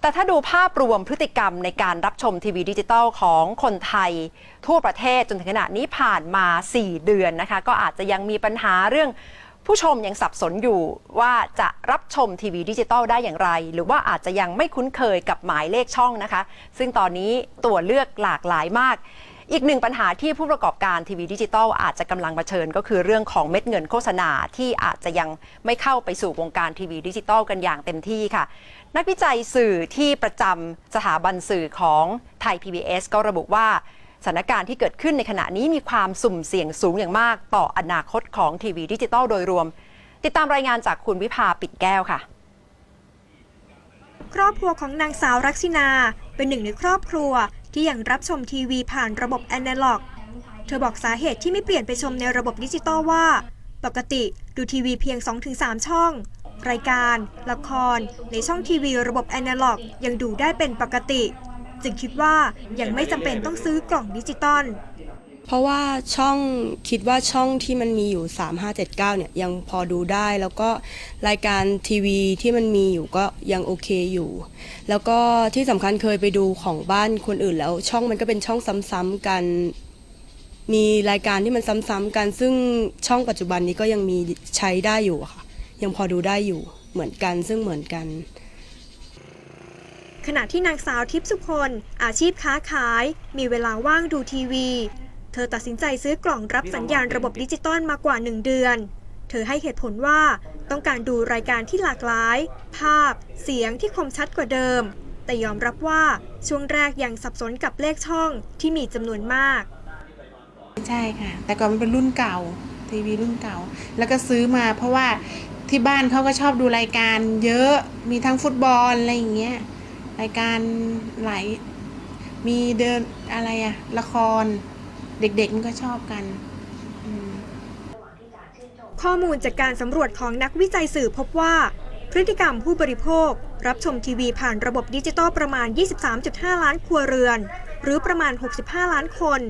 แต่ถ้าดูภาพรวมพฤติกรรมในการรับชมทีวีดิจิตอลของคนไทย ทั่วประเทศจนถึงขณะนี้ผ่านมา 4 เดือนนะคะ ก็อาจจะยังมีปัญหาเรื่องผู้ชมยังสับสนอยู่ว่าจะรับชมทีวีดิจิตอลได้อย่างไร หรือว่าอาจจะยังไม่คุ้นเคยกับหมายเลขช่องนะคะ ซึ่งตอนนี้ตัวเลือกหลากหลายมาก อีกหนึ่งปัญหาที่ผู้ประกอบการทีวีดิจิตอลอาจจะกำลังเผชิญก็คือเรื่องของเม็ดเงินโฆษณาที่อาจจะยังไม่เข้าไปสู่วงการทีวีดิจิตอลกันอย่างเต็มที่ค่ะ นักวิจัยสื่อที่ประจำสถาบันสื่อของไทย PBS ก็ระบุว่าสถานการณ์ที่เกิดขึ้นในขณะนี้มีความสุ่มเสี่ยงสูงอย่างมาก ต่ออนาคตของทีวีดิจิตอลโดยรวม ติดตามรายงานจากคุณวิภาปิดแก้วค่ะ ครอบครัวของนางสาวรักษินา เป็นหนึ่งในครอบครัว ที่ยังรับชมทีวีผ่านระบบแอนะล็อก เธอบอกสาเหตุที่ไม่เปลี่ยนไปชมในระบบดิจิตอลว่า ปกติดูทีวีเพียง 2-3 ช่อง รายการ ละคร ในช่องทีวีระบบแอนะล็อก ยังดูได้เป็นปกติ จึงคิดว่ายังไม่จำเป็นต้องซื้อกล่องดิจิตอล เพราะว่าช่องคิดว่าช่องที่มันมีอยู่ 3579 เนี่ยยังพอดูได้แล้วก็รายการทีวีที่มันมีอยู่ก็ยังโอเคอยู่ แล้วก็ที่สำคัญเคยไปดูของบ้านคนอื่นแล้ว ช่องมันก็เป็นช่องซ้ำๆกัน มีรายการที่มันซ้ำๆกัน ซึ่งช่องปัจจุบันนี้ก็ยังมีใช้ได้อยู่ค่ะ ยังพอดูได้อยู่เหมือนกันซึ่งเหมือนกันขณะที่นางสาวทิพย์สุคนอาชีพค้าขาย มีเวลาว่างดูทีวี เธอตัดสินใจซื้อกล่องรับสัญญาณระบบดิจิตอลมากว่า 1 เดือน เธอให้เหตุผลว่าต้องการดูรายการที่หลากหลาย ภาพ เสียงที่คมชัดกว่าเดิม แต่ยอมรับว่าช่วงแรกยังสับสนกับเลขช่องที่มีจำนวนมาก ใช่ค่ะ แต่ก่อนมันเป็นรุ่นเก่าทีวีรุ่นเก่า แล้วก็ซื้อมาเพราะว่าที่บ้านเขาก็ชอบดูรายการเยอะมีทั้งฟุตบอลอะไรอย่างเงี้ยรายการหลายมีเดินอะไรอะละคร เด็กๆมันก็ชอบกัน ข้อมูลจากการสำรวจของนักวิจัยสื่อพบว่า พฤติกรรมผู้บริโภค รับชมทีวีผ่านระบบดิจิตอลประมาณ 23.5 ล้านครัวเรือน หรือประมาณ 65 ล้านคน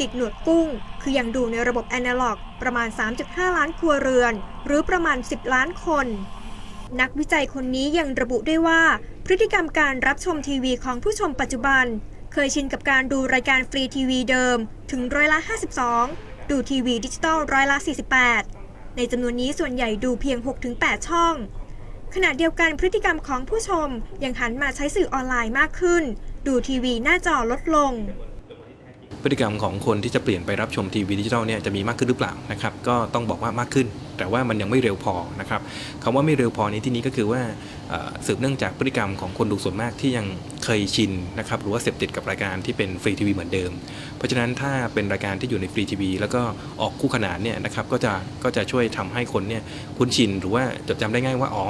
ติดหนวดกุ้ง คือยังดูในระบบแอนะล็อก ประมาณ 3.5 ล้านครัวเรือน หรือประมาณ 10 ล้านคน นักวิจัยคนนี้ยังระบุด้วยว่า พฤติกรรมการรับชมทีวีของผู้ชมปัจจุบัน เคยชินกับการดูรายการฟรีทีวีเดิมถึงร้อยละ 52 ดูทีวีดิจิตอลร้อยละ 48 ในจำนวนนี้ส่วนใหญ่ดูเพียง 6-8 ช่อง ขณะเดียวกันพฤติกรรมของผู้ชมยังหันมาใช้สื่อออนไลน์มากขึ้น ดูทีวีหน้าจอลดลง พฤติกรรมของคนที่จะเปลี่ยนไปรับชมทีวีดิจิทัลเนี่ยจะมีมากขึ้นหรือเปล่านะครับก็ต้องบอกว่ามากขึ้น แต่ว่ามันยังไม่เร็วพอนะครับคำว่าไม่เร็วพอนี้ที่นี้ก็คือว่าสืบเนื่องจากพฤติกรรมของคนดูส่วนมากที่ยังเคยชินนะครับหรือว่าเสพติดกับรายการที่เป็นฟรีทีวีเหมือนเดิม เพราะฉะนั้นถ้าเป็นรายการที่อยู่ในฟรีทีวีแล้วก็ออกคู่ขนานเนี่ยนะครับก็จะก็จะช่วยทำให้คนเนี่ยคุ้นชินหรือว่าจดจำได้ง่ายว่าอ๋อ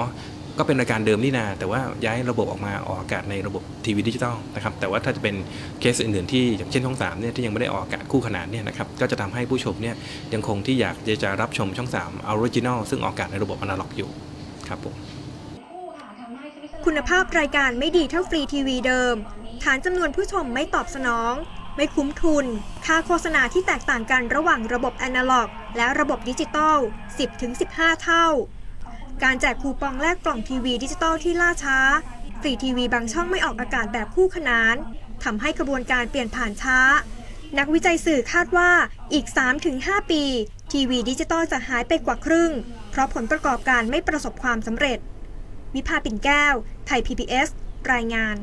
ก็เป็นรายการเดิมนี่นา แต่ว่าย้ายระบบออกมาออกอากาศในระบบทีวีดิจิตอลนะครับแต่ว่าถ้าจะเป็นเคสอื่นๆที่อย่างเช่นช่อง3เนี่ยที่ยังไม่ได้ออกอากาศคู่ขนานเนี่ยนะครับก็จะทำให้ผู้ชมเนี่ยยังคงที่อยากจะรับชมช่อง3 Original ซึ่งออกอากาศในระบบอนาล็อกอยู่ครับผมคุณภาพรายการไม่ดีเท่าฟรีทีวีเดิม ฐานจำนวนผู้ชมไม่ตอบสนอง ไม่คุ้มทุน ค่าโฆษณาที่แตกต่างกันระหว่างระบบแอนะล็อก และระบบดิจิตอล 10-15 เท่า การแจกคูปองแลกกล่องทีวีดิจิตอลที่ล่าช้าฟรีทีวีบางช่องไม่ออกอากาศแบบคู่ขนานทำให้กระบวนการเปลี่ยนผ่านช้า นักวิจัยสื่อคาดว่าอีก 3-5 ปี ทีวีดิจิตอลจะหายไปกว่าครึ่ง เพราะผลประกอบการไม่ประสบความสำเร็จ วิภาปิ่นแก้ว ไทย PBS รายงาน